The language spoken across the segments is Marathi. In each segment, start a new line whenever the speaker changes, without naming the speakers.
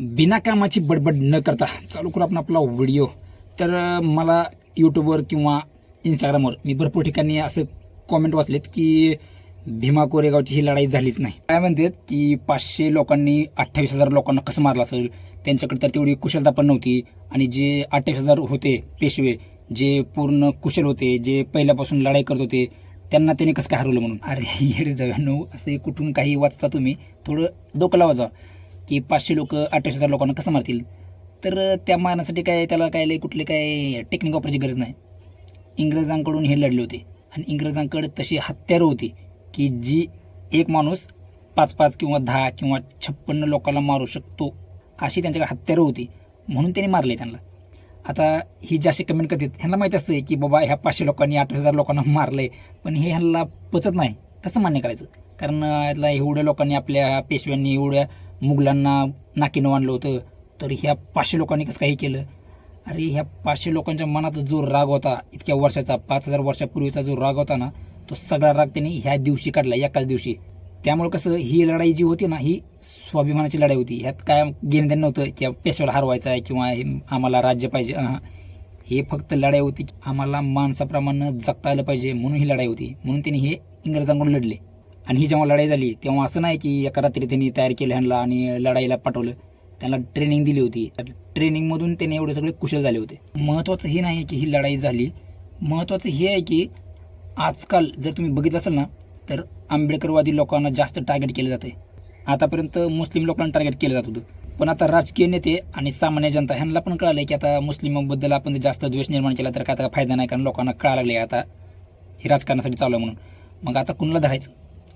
बिना कामाची बडबड न करता चालू करू आपण आपला व्हिडिओ. तर मला यूट्यूबवर किंवा इंस्टाग्रामवर मी भरपूर ठिकाणी असं कॉमेंट वाचलेत की भीमा कोरेगावची ही लढाई झालीच नाही. काय म्हणतात की पाचशे लोकांनी अठ्ठावीस हजार लोकांना कसं मारलं असेल? त्यांच्याकडे तर तेवढी कुशलता पण नव्हती. आणि जे अठ्ठावीस हजार होते पेशवे जे पूर्ण कुशल होते जे पहिल्यापासून लढाई करत होते त्यांना त्यांनी कसं काय हरवलं म्हणून? अरे येरे जाव्यानो असे कुठून काही वाचता तुम्ही? थोडं डोकं लावा जा. की पाचशे लोक अठ्ठावीस हजार लोकांना कसं मारतील? तर त्या मारण्यासाठी काय त्याला काय कुठले काय टेक्निक वापरायची गरज नाही. इंग्रजांकडून हे लढले होते. आणि इंग्रजांकडे तशी हत्यारं होती की जी एक माणूस पाच पाच किंवा दहा किंवा छप्पन्न लोकांना मारू शकतो अशी त्यांच्याकडे हत्यारं होती. म्हणून त्यांनी मारले त्यांना. आता ही जास्त कमेंट करतात ह्यांना माहीत असते की बाबा ह्या पाचशे लोकांनी अठरा हजार लोकांना मारलं आहे पण हे ह्यांना पचत नाही. कसं मान्य करायचं? कारण यातला एवढ्या लोकांनी आपल्या पेशव्यांनी एवढ्या मुघलांना नाकीनं आणलं होतं तर ह्या पाचशे लोकांनी कसं काही केलं? अरे ह्या पाचशे लोकांच्या मनात जो राग होता इतक्या वर्षाचा पाच हजार वर्षापूर्वीचा जो राग होता ना तो सगळा राग त्यांनी ह्या दिवशी काढला एकाच दिवशी. त्यामुळे कसं ही लढाई जी होती ना ही स्वाभिमानाची लढाई होती. ह्यात काय घेणं देणं नव्हतं की पेशवाला हरवायचा आहे किंवा हे आम्हाला राज्य पाहिजे. हां हे फक्त लढाई होती की आम्हाला माणसाप्रमाणे जगता आलं पाहिजे म्हणून ही लढाई होती. म्हणून त्यांनी हे इंग्रजांकडून लढले. आणि ही जेव्हा लढाई झाली तेव्हा असं नाही की एका रात्री त्यांनी तयार केलं ह्यांना आणि लढाईला पाठवलं. त्यांना ट्रेनिंग दिली होती. ट्रेनिंगमधून त्यांनी एवढे सगळे कुशल झाले होते. महत्त्वाचं हे नाही की ही लढाई झाली. महत्त्वाचं हे आहे की आजकाल जर तुम्ही बघितलं असाल ना तर आंबेडकरवादी लोकांना जास्त टार्गेट केलं जाते आतापर्यंत मुस्लिम लोकांना टार्गेट केलं जात होतं. पण आता राजकीय नेते आणि सामान्य जनता ह्यांना पण कळालं की आता मुस्लिमांबद्दल आपण जर जास्त द्वेष निर्माण केला तर काय आता फायदा नाही कारण लोकांना कळायला लागले आता हे राजकारणासाठी चालू आहे म्हणून. मग आता कुणाला धरायचं?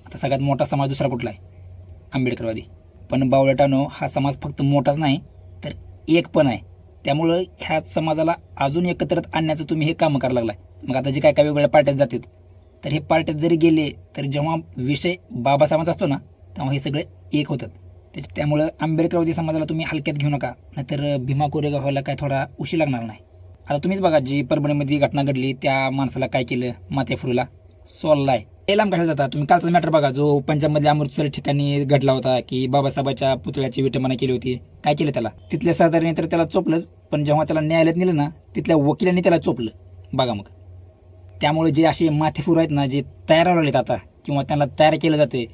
आता सगळ्यात मोठा समाज दुसरा कुठला आहे? आंबेडकरवादी. पण बावळटानो हा समाज फक्त मोठाच नाही तर एक पण आहे. त्यामुळं ह्या समाजाला अजून एकत्रित आणण्याचं तुम्ही हे कामं करायला लागलाय. मग आता जे काय काय वेगवेगळ्या पार्ट्यात जातात तर हे पार्ट्यात जरी गेले तर जेव्हा विषय बाबासाहेबांचा असतो ना तेव्हा हे सगळे एक होतात. त्याच्या त्यामुळं आंबेडकरवादी समाजाला तुम्ही हलक्यात घेऊ नका नाहीतर भीमा कोरेगाव व्हायला काय थोडा उशीर लागणार नाही. आता तुम्हीच बघा जी परभणीमध्ये घटना घडली त्या माणसाला काय केलं माते फुरूला सोललाय ते लांब कशाला जाता तुम्ही कालचा मॅटर बघा जो पंजाबमध्ये अमृतसर ठिकाणी घडला होता की बाबासाहेबाच्या पुतळ्याची विटंबना केली होती. काय केलं त्याला? तिथल्या सरदाराने तर त्याला चोपलंच पण जेव्हा त्याला न्यायालयात नेलं ना तिथल्या वकिलांनी त्याला चोपलं. बघा मग. त्यामुळे जे असे माथेफूर आहेत ना जे तयार राहिलेत आता किंवा त्यांना तयार केलं जाते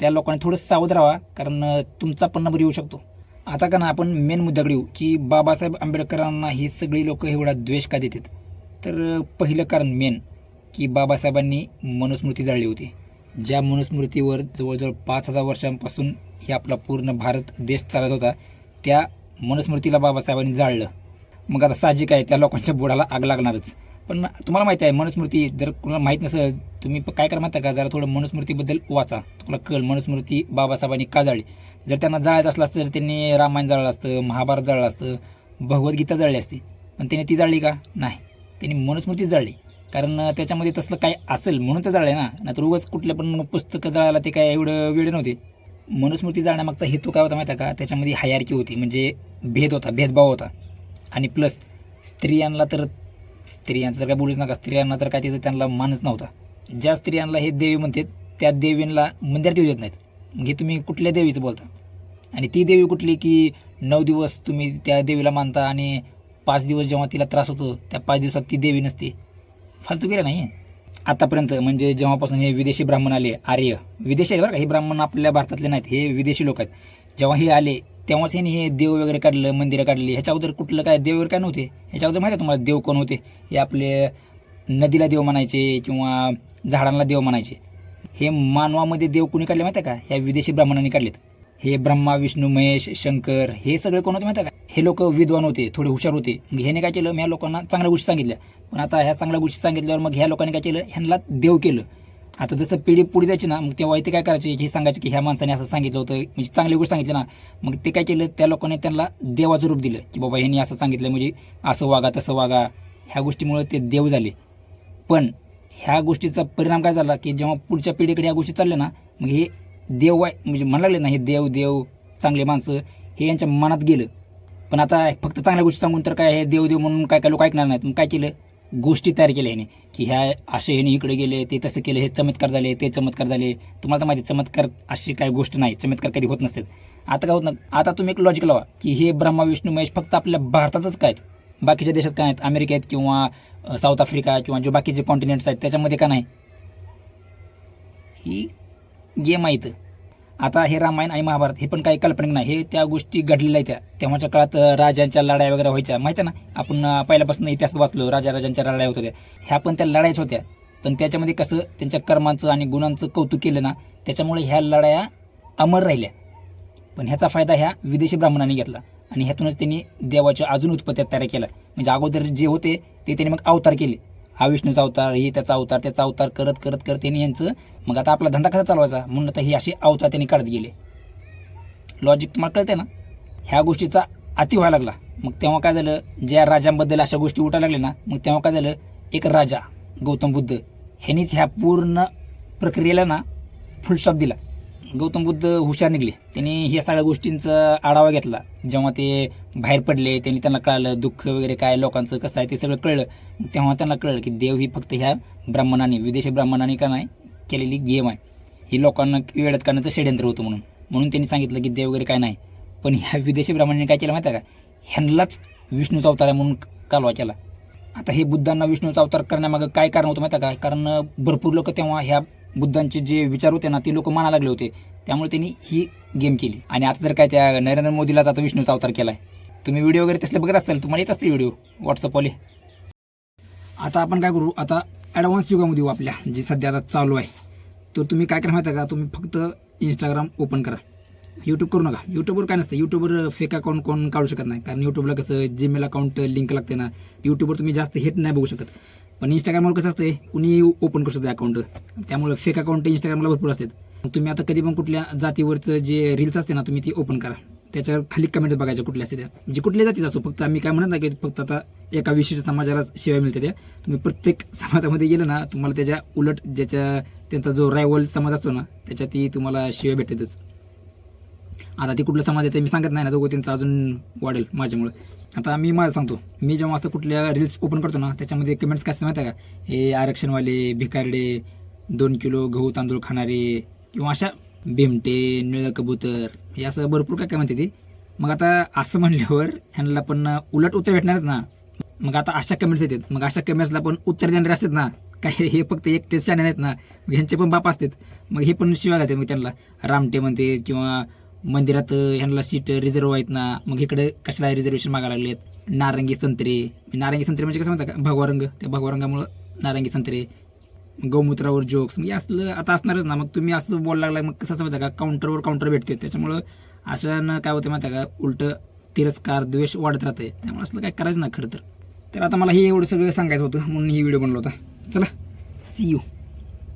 त्या लोकांनी थोडं सावध राहा कारण तुमचा पण नंबर येऊ शकतो. आता का ना आपण मेन मुद्द्याकडे येऊ की बाबासाहेब आंबेडकरांना ही सगळी लोक एवढा द्वेष का देतात? तर पहिलं कारण मेन की बाबासाहेबांनी मनुस्मृती जाळली होती. ज्या मनुस्मृतीवर जवळजवळ पाच हजार वर्षांपासून हे आपला पूर्ण भारत देश चालत होता त्या मनुस्मृतीला बाबासाहेबांनी जाळलं. मग आता साहजिक आहे त्या लोकांच्या बुडाला आग लागणारच. पण तुम्हाला माहिती आहे मनुस्मृती जर कुणाला माहीत नसेल तुम्ही प- काय करा माहिती का? जरा थोडं मनुस्मृतीबद्दल वाचा. तुम्हाला कळ मनुस्मृती बाबासाहेबांनी का जाळली? जर त्यांना जाळायचं असलं असतं तर त्यांनी रामायण जाळलं असतं महाभारत जाळलं असतं भगवद्गीता जाळली असती. पण त्यांनी ती जाळली का? नाही. त्यांनी मनुस्मृती जाळली. कारण त्याच्यामध्ये तसलं काय असेल म्हणून तर जाळलं ना. नाहीतर उगाच कुठलं पण पुस्तकं जाळायला ते काय एवढं वेळ नव्हते. मनुस्मृती जाळण्यामागचा हेतू काय होता माहिती आहे का? त्याच्यामध्ये हायारकी होती म्हणजे भेद होता भेदभाव होता. आणि प्लस स्त्रियांना तर स्त्रियांचं तर काय बोलूच नका. स्त्रियांना तर काय तिथं त्यांना मानच नव्हता. ज्या स्त्रियांना हे देवी म्हणतात त्या देवींना मंदिरात येऊ देत नाहीत. म्हणजे तुम्ही कुठल्या देवीचं बोलता? आणि ती देवी कुठली की नऊ दिवस तुम्ही त्या देवीला मानता आणि पाच दिवस जेव्हा तिला त्रास होतो त्या पाच दिवसात ती देवी नसते? फालतू गेला नाही. आतापर्यंत म्हणजे जेव्हापासून हे विदेशी ब्राह्मण आले आर्य विदेशी आहे बरं का हे ब्राह्मण आपल्या भारतातले नाहीत हे विदेशी लोक आहेत. जेव्हा हे आले तेव्हाच ह्यांनी हे देव वगैरे काढलं मंदिरं काढली. ह्याच्या अगोदर कुठलं काय देव वगैरे काय नव्हते. ह्याच्या अगोदर माहिती आहे तुम्हाला देव कोण होते? हे आपले नदीला देव म्हणायचे किंवा झाडांना देव म्हणायचे. हे मानवामध्ये देव कुणी काढले माहिती आहे का? ह्या विदेशी ब्राह्मणांनी काढलेत. हे ब्रह्मा विष्णू महेश शंकर हे सगळे कोण होते माहिती आहे का? हे लोक विद्वान होते थोडे हुशार होते. मग ह्याने काय केलं? मग ह्या लोकांना चांगल्या गोष्टी सांगितल्या. पण आता ह्या चांगल्या गोष्टी सांगितल्यावर मग ह्या लोकांनी काय केलं? ह्यांना देव केलं. आता जसं पिढी पुढे जायची ना मग तेव्हा ते काय करायचे? हे सांगायचे की ह्या माणसाने असं सांगितलं होतं म्हणजे चांगली गोष्ट सांगितली ना. मग ते काय केलं? त्या लोकांनी त्यांना देवाचं रूप दिलं. की बाबा ह्यांनी असं सांगितलं म्हणजे असं वागा तसं वागा. ह्या गोष्टीमुळे ते देव झाले. पण ह्या गोष्टीचा परिणाम काय झाला? की जेव्हा पुढच्या पिढीकडे ह्या गोष्टी चालल्या ना मग हे देव म्हणजे म्हणू लागले नाही हे देव देव चांगले माणसं हे यांच्या मनात गेलं. पण आता फक्त चांगल्या गोष्टी सांगून तर काय हे देव देव म्हणून काय काय लोक ऐकणार नाहीत. मग काय केलं? गोष्टी तयार केल्या ह्याने की ह्या असे ह्याने इकडे गेले ते तसं केलं हे चमत्कार झाले ते चमत्कार झाले. तुम्हाला तर माहिती चमत्कार अशी काय गोष्ट नाही. चमत्कार कधी होत नसतात आता काय होत ना आता तुम्ही एक लॉजिक लावा की हे ब्रह्मा विष्णू महेश फक्त आपल्या भारतातच काय आहेत? बाकीच्या देशात काय आहेत? अमेरिकेत किंवा साऊथ आफ्रिका किंवा जे बाकीचे कॉन्टिनेंट्स आहेत त्याच्यामध्ये का नाही? ही गेम आहेत. आता हे रामायण आणि महाभारत हे पण काही काल्पनिक नाही. हे त्या गोष्टी घडलेल्या आहेत त्या. तेव्हाच्या काळात राजांच्या लढाई वगैरे व्हायच्या. माहिती आहे ना? आपण पहिल्यापासून इतिहास वाचलो राजा राजांच्या लढाई होत होत्या. ह्या पण त्या लढाईच होत्या. पण त्याच्यामध्ये कसं त्यांच्या कर्मांचं आणि गुणांचं कौतुक केलं ना त्याच्यामुळे ह्या लढाया अमर राहिल्या. पण ह्याचा फायदा ह्या विदेशी ब्राह्मणांनी घेतला. आणि ह्यातूनच त्यांनी देवाच्या अजून उत्पत्त्या तयार केल्या. म्हणजे अगोदर जे होते ते त्यांनी मग अवतार केले. हा विष्णूचा अवतार हे त्याचा अवतार त्याचा अवतार करत करत करत त्यांनी यांचं मग आता आपला धंदा कसा चालवायचा? म्हणून आता ही अशी अवतार त्यांनी काढत गेले. लॉजिक तुम्हाला कळते ना? ह्या गोष्टीचा अति व्हायला लागला. मग तेव्हा काय झालं? ज्या राजांबद्दल अशा गोष्टी उठायला लागल्या ना मग तेव्हा काय झालं? एक राजा गौतम बुद्ध ह्यांनीच ह्या पूर्ण प्रक्रियेला ना फुलस्टॉप दिला. गौतम बुद्ध हुशार निघले. त्यांनी ह्या सगळ्या गोष्टींचा आढावा घेतला. जेव्हा ते बाहेर पडले त्यांनी त्यांना कळालं दुःख वगैरे काय लोकांचं कसं आहे ते सगळं कळलं. तेव्हा त्यांना कळलं की देव ही फक्त ह्या ब्राह्मणाने विदेशी ब्राह्मणांनी का नाही केलेली गेम आहे. ही लोकांना वेळात करण्याचं षडयंत्र होतं म्हणून. म्हणून त्यांनी सांगितलं की देव वगैरे काय नाही. पण ह्या विदेशी ब्राह्मणांनी काय केलं माहिती आहे का? ह्यांनाच विष्णूचा अवतार आहे म्हणून कालवा केला. आता हे बुद्धांना विष्णूचा अवतार करण्यामागं काय कारण होतं माहिती आहे का? कारण भरपूर लोक तेव्हा ह्या बुद्धांचे जे विचार होते ना ते लोक माना लागले होते. त्यामुळे त्यांनी ही गेम केली. आणि आता तर काय त्या नरेंद्र मोदीलाच आता विष्णूचा अवतार केला आहे तुम्ही व्हिडिओ वगैरे तसले बघत असाल तुम्हाला येत असतील व्हिडिओ व्हॉट्सअपवाले आता आपण काय करू? आता ॲडव्हान्स युगामध्ये येऊ आपल्या जी सध्या आता चालू आहे. तर तुम्ही काय करा माहिती का? तुम्ही फक्त इंस्टाग्राम ओपन करा. यूट्यूब करू नका. यूट्यूबवर काय नसतं. यूट्यूबवर फेक अकाउंट कोण काढू शकत नाही. कारण यूट्यूबला कसं जीमेल अकाउंट लिंक लागते ना यूट्यूबवर तुम्ही जास्त हिट नाही बघू शकत. पण इंस्टाग्रामवर कसं असतं कुणी ओपन करू शकतं अकाउंट त्यामुळे फेक अकाउंट इंस्टाग्रामला भरपूर असतात. तुम्ही आता कधी पण कुठल्या जातीवरचं जे रील्स असते ना तुम्ही ती ओपन करा. त्याच्यावर खाली कमेंट बघायच्या कुठल्या असते त्या. जे कुठल्या जातीच असो फक्त आम्ही काय म्हणत नाही की फक्त आता एका विशिष्ट समाजाला शिवाय मिळते त्या. तुम्ही प्रत्येक समाजामध्ये गेलं ना तुम्हाला त्याच्या उलट ज्याच्या त्यांचा जो रायवल समाज असतो ना त्याच्या ती तुम्हाला शिवाय भेटतातच. आता ते कुठला समाज आहे ते मी सांगत नाही ना दोघं त्यांचा अजून वाढेल माझ्यामुळे. आता मी माझं सांगतो मी जेव्हा असं कुठल्या रील्स ओपन करतो ना त्याच्यामध्ये कमेंट्स काय असतात माहिती आहे का? हे आरक्षणवाले भिकारडे दोन किलो गहू तांदूळ खाणारे किंवा अशा बिमटे निळं कबूतर हे असं भरपूर काय काय म्हणते ते. मग आता असं म्हणल्यावर ह्यांना पण उलट उत्तर भेटणारच ना. मग आता अशा कमेंट्स येतात. मग अशा कमेंट्सला पण उत्तर देणारे असतात ना. काय हे फक्त एक टेस्ट चॅनल आहेत ना. यांचे ह्यांचे पण बाप असतात. मग हे पण शिवाय घालतात मग त्यांना. रामटे म्हणते किंवा मंदिरात ह्यांना सीट रिझर्व आहेत ना मग इकडे कशाला रिझर्वेशन मागायला लागलेत? नारंगी संत्रे. म्हणजे नारंगी संत्रे म्हणजे कसं म्हणतात का? भगवा रंग. त्या भगवा रंगामुळं नारंगी संत्रे. गौमूत्रावर जोक्स म्हणजे असलं आता असणारच ना. मग तुम्ही असं बोलायला लागला मग कसं असं माहिती का? काउंटरवर काउंटर भेटते. त्याच्यामुळं अशानं काय होतं माहिती आहे का? उलटं तिरस्कार द्वेष वाढत राहते त्यामुळे असलं काय करायचं ना खरं तर. तर आता मला हे एवढं सगळं सांगायचं होतं म्हणून ही व्हिडिओ बनवला होता. चला सी यू